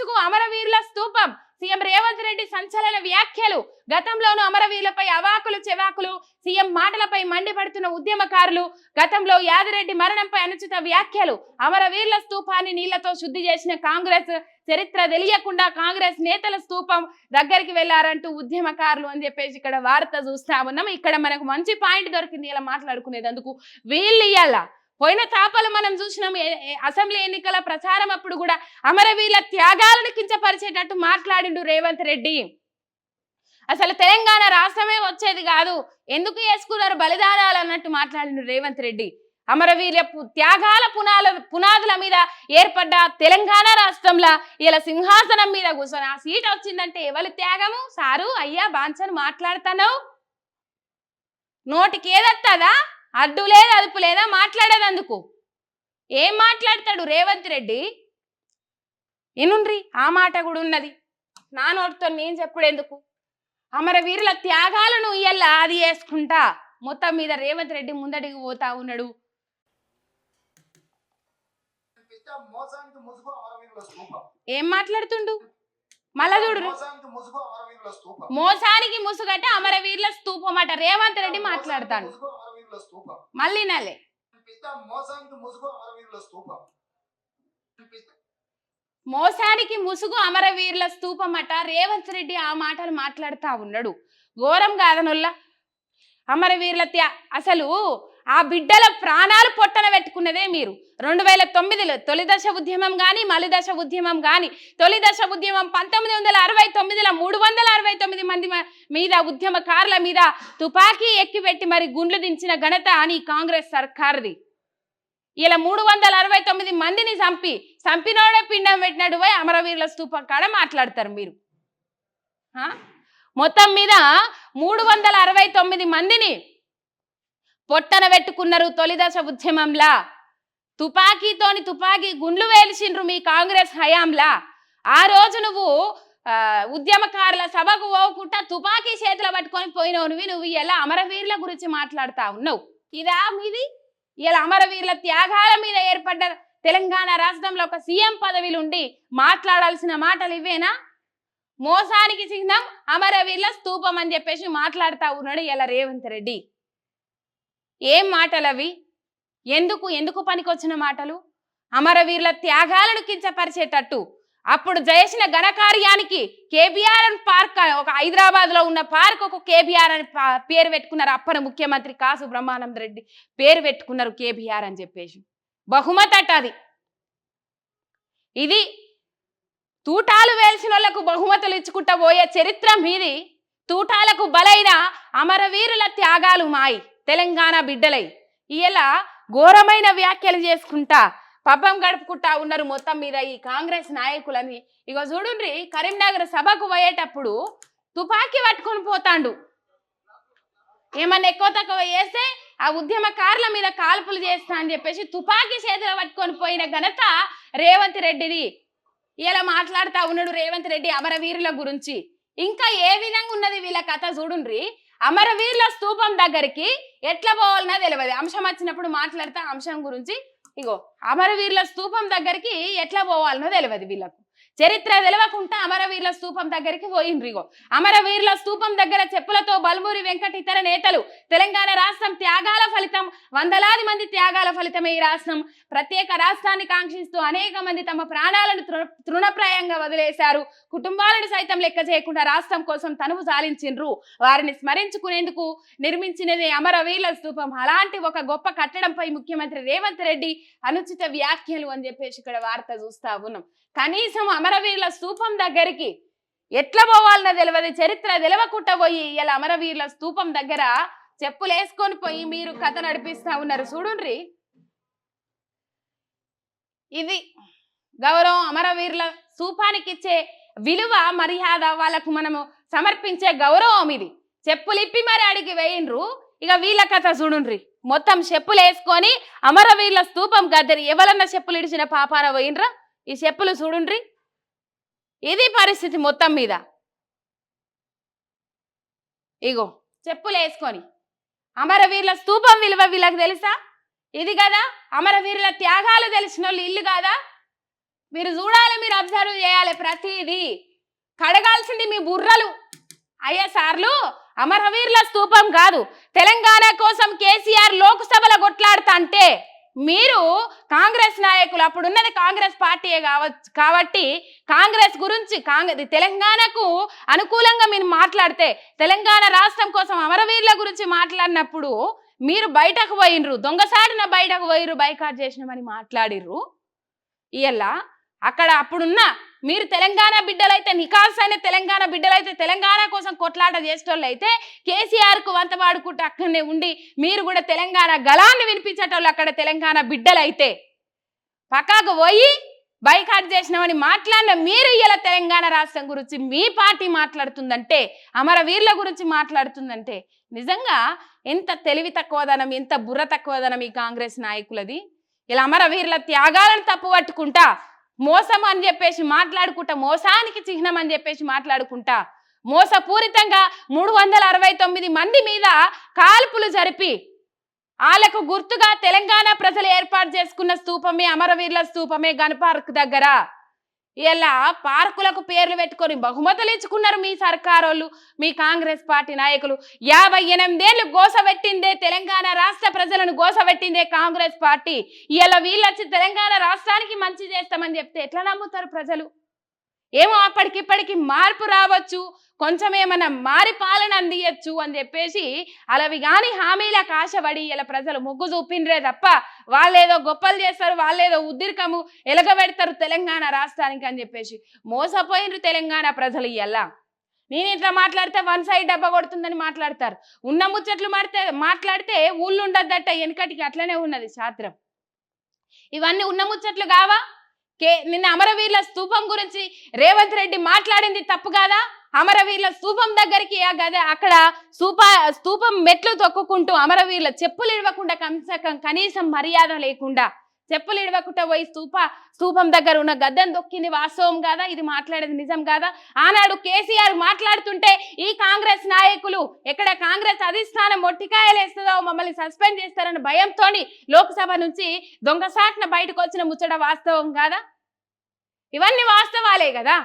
ముసుగు అమరవీరుల స్తూపం. సీఎం రేవంత్ రెడ్డి సంచలన వ్యాఖ్యలు. గతంలోనూ అమరవీరులపై అవాకులు చెవాకులు సీఎం మాటలపై మండిపడుతున్న ఉద్యమకారులు గతంలో యాదిరెడ్డి మరణంపై అనుచిత వ్యాఖ్యలు. అమరవీరుల స్తూపాన్ని నీళ్ళతో శుద్ధి చేసిన కాంగ్రెస్ చరిత్ర తెలియకుండా కాంగ్రెస్ నేతల స్తూపం దగ్గరికి వెళ్ళారంటూ ఉద్యమకారులు అని చెప్పేసి ఇక్కడ వార్త చూస్తా ఉన్నాం. ఇక్కడ మనకు మంచి పాయింట్ దొరికింది ఇలా మాట్లాడుకునేందుకు వీళ్ళు ఇయ్యాలా. పోయిన తాపలు మనం చూసినాం. అసెంబ్లీ ఎన్నికల ప్రచారం అప్పుడు కూడా అమరవీల త్యాగాలను కించపరిచేటట్టు మాట్లాడిండు రేవంత్ రెడ్డి. అసలు తెలంగాణ రాష్ట్రమే వచ్చేది కాదు. ఎందుకు వేసుకున్నారు బలిదానాలు అన్నట్టు మాట్లాడిండు రేవంత్ రెడ్డి. అమరవీర పు- త్యాగాల పునాల పునాదుల మీద ఏర్పడ్డ తెలంగాణ రాష్ట్రంలో ఇలా సింహాసనం మీద కూర్చొని ఆ సీట్ వచ్చిందంటే ఎవరి త్యాగము? సారు అయ్యా బాంచను మాట్లాడుతున్నావు నోటికి ఏదత్తదా? అడ్డు లేదు అదుపు లేదా మాట్లాడేదందుకు ఏం మాట్లాడతాడు రేవంత్ రెడ్డి? ఇనుండ్రి ఆ మాట కూడా ఉన్నది. నా నోటితో నేను చెప్పుడెందుకు అమరవీరుల త్యాగాలను ఇయ్యల్ల అది వేసుకుంటా? మొత్తం మీద రేవంత్ రెడ్డి ముందడికి పోతా ఉన్నాడు. ఏం మాట్లాడుతుండు? మళ్ళా చూడు మోసానికి ముసుగట అమరవీరుల స్తూపం అట. రేవంత్ రెడ్డి మాట్లాడతాడు. అమరవీరుల స్తూపం. మళ్ళీ నలే మోసానికి ముసుగు అమరవీరుల స్తూపం. పిచ్చ- మోసానికి ముసుగు అమరవీరుల స్తూపం అట రేవంత్ రెడ్డి ఆ మాటలు మాట్లాడుతా ఉన్నాడు. ఘోరం కాదనుల్లా. అమరవీరుల త్యా అసలు ఆ బిడ్డల ప్రాణాలు పొట్టన పెట్టుకున్నదే మీరు. రెండు వేల తొమ్మిదిలో తొలి దశ ఉద్యమం కానీ మలి దశ ఉద్యమం కానీ తొలి దశ ఉద్యమం పంతొమ్మిది వందల అరవై తొమ్మిదిలో మూడు వందల మంది మీద ఉద్యమకారుల మీద తుపాకీ ఎక్కిపెట్టి మరి గుండ్లు దించిన ఘనత అని కాంగ్రెస్ సర్కార్ది. ఇలా మూడు వందల అరవై తొమ్మిది మందిని చంపి చంపినోడే పిండం పెట్టినట్టు పోయి అమరవీరుల స్తూపం కాడ మాట్లాడతారు మీరు. ఆ? మొత్తం మీద మూడు వందల అరవై తొమ్మిది మందిని పొట్టన పెట్టుకున్నారు తొలిదశ ఉద్యమంలా. తుపాకీతోని తుపాకీ గుండ్లు వేల్చిండ్రు మీ కాంగ్రెస్ హయాంలా. ఆ రోజు నువ్వు ఉద్యమకారుల సభకు పోకుండా తుపాకీ చేతిలో పట్టుకొని పోయినావు నువ్వు నువ్వు అమరవీరుల గురించి మాట్లాడుతా ఉన్నావు. ఇదా మీది? ఇలా అమరవీరుల త్యాగాల మీద ఏర్పడ్డ తెలంగాణ రాష్ట్రంలో ఒక సీఎం పదవిలు ఉండి మాట్లాడాల్సిన మాటలు ఇవేనా? మోసానికి చిహ్నం అమరవీరుల స్తూపం అని చెప్పేసి మాట్లాడుతా ఉన్నాడు ఇలా రేవంత్ రెడ్డి. ఏం మాటలు అవి ఎందుకు? ఎందుకు పనికొచ్చిన మాటలు? అమరవీరుల త్యాగాలను కించపరిచేటట్టు అప్పుడు చేసిన ఘనకార్యానికి కేబీఆర్ పార్క్ అని ఒక హైదరాబాద్లో ఉన్న పార్క్ ఒక కేబీఆర్ అని పేరు పెట్టుకున్నారు అప్పన ముఖ్యమంత్రి కాసు బ్రహ్మానంద రెడ్డి. పేరు పెట్టుకున్నారు కేబీఆర్ అని చెప్పేసి. బహుమతి అట అది. ఇది తూటాలు వేల్సిన వాళ్ళకు బహుమతులు ఇచ్చుకుంటా పోయే చరిత్ర మీది. తూటాలకు బలైన అమరవీరుల త్యాగాలు మాయి. తెలంగాణ బిడ్డలై. ఇలా ఘోరమైన వ్యాఖ్యలు చేసుకుంటా పబ్బం గడుపుకుంటా ఉన్నారు మొత్తం మీద ఈ కాంగ్రెస్ నాయకులని. ఇగో చూడుండ్రి కరీంనగర్ సభకు పోయేటప్పుడు తుపాకీ పట్టుకొని పోతాండు. ఏమన్నా ఎక్కువ తక్కువ చేస్తే ఆ ఉద్యమకారుల మీద కాల్పులు చేస్తా అని చెప్పేసి తుపాకీ చేతిలో పట్టుకొని పోయిన ఘనత రేవంత్ రెడ్డిది. ఇలా మాట్లాడుతా ఉన్నాడు రేవంత్ రెడ్డి అమరవీరుల గురించి. ఇంకా ఏ విధంగా ఉన్నది వీళ్ళ కథ చూడుండ్రి? అమరవీరుల స్తూపం దగ్గరికి ఎట్లా పోవాలన్నా తెలియదు అంశం వచ్చినప్పుడు మాట్లాడితే అంశం గురించి ఇగో అమరవీరుల స్తూపం దగ్గరికి ఎట్లా పోవాలనో తెలియదు వీళ్ళకు. చరిత్ర తెలవకుండా అమరవీరుల స్తూపం దగ్గరికి పోయిండ్రిగో. అమరవీరుల స్తూపం దగ్గర చెప్పులతో బల్మూరి వెంకట ఇతర నేతలు తెలంగాణ రాష్ట్రం త్యాగాల ఫలితం వందలాది మంది త్యాగాల ఫలితమే ఈ రాష్ట్రం. ప్రత్యేక రాష్ట్రాన్ని కాంక్షిస్తూ అనేక మంది తమ ప్రాణాలను తృణప్రాయంగా వదిలేశారు. కుటుంబాలను సైతం లెక్క చేయకుండా రాష్ట్రం కోసం తనువు సాలించిండ్రు వారిని స్మరించుకునేందుకు నిర్మించినది అమరవీరుల స్తూపం అలాంటి ఒక గొప్ప కట్టడంపై ముఖ్యమంత్రి రేవంత్ రెడ్డి అనుచిత వ్యాఖ్యలు అని చెప్పేసి ఇక్కడ వార్త చూస్తా ఉన్నాం. కనీసం అమరవీరుల స్తూపం దగ్గరికి ఎట్లా పోవాలనో తెలియదు చరిత్ర తెలవకుండా పోయి ఇలా అమరవీరుల స్తూపం దగ్గర చెప్పులు వేసుకొని పోయి మీరు కథ నడిపిస్తా ఉన్నారు. చూడుండ్రి. ఇది గౌరవం అమరవీరుల స్తూపానికి ఇచ్చే విలువ మర్యాద వాళ్ళకు మనము సమర్పించే గౌరవం ఇది. చెప్పులు ఇప్పి మరి అడిగి వేయిండ్రు. ఇక వీళ్ళ కథ చూడుండ్రి. మొత్తం చెప్పులు వేసుకొని అమరవీరుల స్తూపం గద్దరి ఎవరన్నా చెప్పులు ఇడిచిన పాపాన పోయినరా ఈ చెప్పులు చూడుండ్రి? ఇది పరిస్థితి మొత్తం మీద. ఇగో చెప్పులు వేసుకొని. అమరవీరుల స్తూపం విలువ వీళ్ళకి తెలుసా? ఇది కదా అమరవీరుల త్యాగాలు తెలిసిన వాళ్ళు ఇల్లు కాదా? మీరు చూడాలి మీరు అబ్జర్వ్ చేయాలి ప్రతిదీ. కడగాల్సింది మీ బుర్రలు. అయ్యా సార్లు అమరవీరుల స్తూపం కాదు. తెలంగాణ కోసం కేసీఆర్ లోక్సభలో కొట్లాడుతా అంటే మీరు కాంగ్రెస్ నాయకులు అప్పుడున్నది కాంగ్రెస్ పార్టీయే కావచ్చు కాబట్టి కాంగ్రెస్ గురించి కాంగ్రెస్ తెలంగాణకు అనుకూలంగా మీరు మాట్లాడితే తెలంగాణ రాష్ట్రం కోసం అమరవీరుల గురించి మాట్లాడినప్పుడు మీరు బయటకు పోయినరు దొంగసాడిన బయటకు పోయిర్రు బైకాట్ చేసినామని మాట్లాడిర్రు. ఇలా అక్కడ అప్పుడున్న మీరు తెలంగాణ బిడ్డలైతే నికాల్స్ అయిన తెలంగాణ బిడ్డలైతే తెలంగాణ కోసం కొట్లాట చేసేటోళ్ళు అయితే కేసీఆర్కు వంత వాడుకుంటూ అక్కడనే ఉండి మీరు కూడా తెలంగాణ గళాన్ని వినిపించేటోళ్ళు అక్కడ తెలంగాణ బిడ్డలైతే పక్కాకు పోయి బైకాట్ చేసినామని మాట్లాడిన మీరు ఇలా తెలంగాణ రాష్ట్రం గురించి మీ పార్టీ మాట్లాడుతుందంటే అమరవీరుల గురించి మాట్లాడుతుందంటే నిజంగా ఎంత తెలివి తక్కువదనం ఎంత బుర్ర తక్కువదనం ఈ కాంగ్రెస్ నాయకులది? ఇలా అమరవీరుల త్యాగాలను తప్పు పట్టుకుంటా మోసం అని చెప్పేసి మాట్లాడుకుంటా మోసానికి చిహ్నం అని చెప్పేసి మాట్లాడుకుంటా మోసపూరితంగా మూడు వందల అరవై తొమ్మిది మంది మీద కాల్పులు జరిపి వాళ్ళకు గుర్తుగా తెలంగాణ ప్రజలు ఏర్పాటు చేసుకున్న స్తూపమే అమరవీరుల స్తూపమే గన్ పార్క్ దగ్గర. ఇలా పార్కులకు పేర్లు పెట్టుకొని బహుమతులు ఇచ్చుకున్నారు మీ సర్కారోళ్ళు మీ కాంగ్రెస్ పార్టీ నాయకులు. యాభై ఎనిమిదేళ్ళు గోసబెట్టిందే తెలంగాణ రాష్ట్ర ప్రజలను గోసపెట్టిందే కాంగ్రెస్ పార్టీ. ఇలా వీళ్ళొచ్చి తెలంగాణ రాష్ట్రానికి మంచి చేస్తామని చెప్తే ఎట్లా నమ్ముతారు ప్రజలు? ఏమో అప్పటికిప్పటికి మార్పు రావచ్చు కొంచెం ఏమైనా మారి పాలన అందియచ్చు అని చెప్పేసి అలవి కానీ హామీలకు ఆశపడి ఇలా ప్రజలు మొగ్గు చూపిండ్రే తప్ప వాళ్ళేదో గొప్పలు చేస్తారు వాళ్ళేదో ఉద్రికము ఎలగబెడతారు తెలంగాణ రాష్ట్రానికి అని చెప్పేసి మోసపోయినరు తెలంగాణ ప్రజలు ఇలా నేను ఇట్లా మాట్లాడితే వన్ సైడ్ డబ్బా కొడుతుందని మాట్లాడతారు. ఉన్న ముచ్చట్లు మాడితే మాట్లాడితే ఊళ్ళు ఉండద్దట వెనకటికి అట్లనే ఉన్నది శాస్త్రం. ఇవన్నీ ఉన్న ముచ్చట్లు కావా? కే నిన్న అమరవీరుల స్తూపం గురించి రేవంత్ రెడ్డి మాట్లాడింది తప్పు కాదా? అమరవీరుల స్తూపం దగ్గరికి ఆ అక్కడ స్థూప స్థూపం మెట్లు తొక్కుకుంటూ అమరవీరుల చెప్పులు ఇవ్వకుండా కనీసం కనీసం మర్యాద లేకుండా చెప్పులు ఇడవకుండా పోయి స్తూప స్తూపం దగ్గర ఉన్న గద్దెను దొక్కింది. వాస్తవం కాదా? ఇది మాట్లాడేది నిజం కాదా? ఆనాడు కేసీఆర్ మాట్లాడుతుంటే ఈ కాంగ్రెస్ నాయకులు ఎక్కడ కాంగ్రెస్ అధిష్టానం మొట్టికాయలేస్తుందో మమ్మల్ని సస్పెండ్ చేస్తారన్న భయంతోని లోక్సభ నుంచి దొంగసాట్న బయటకు వచ్చిన ముచ్చట వాస్తవం కాదా? ఇవన్నీ వాస్తవాలే కదా?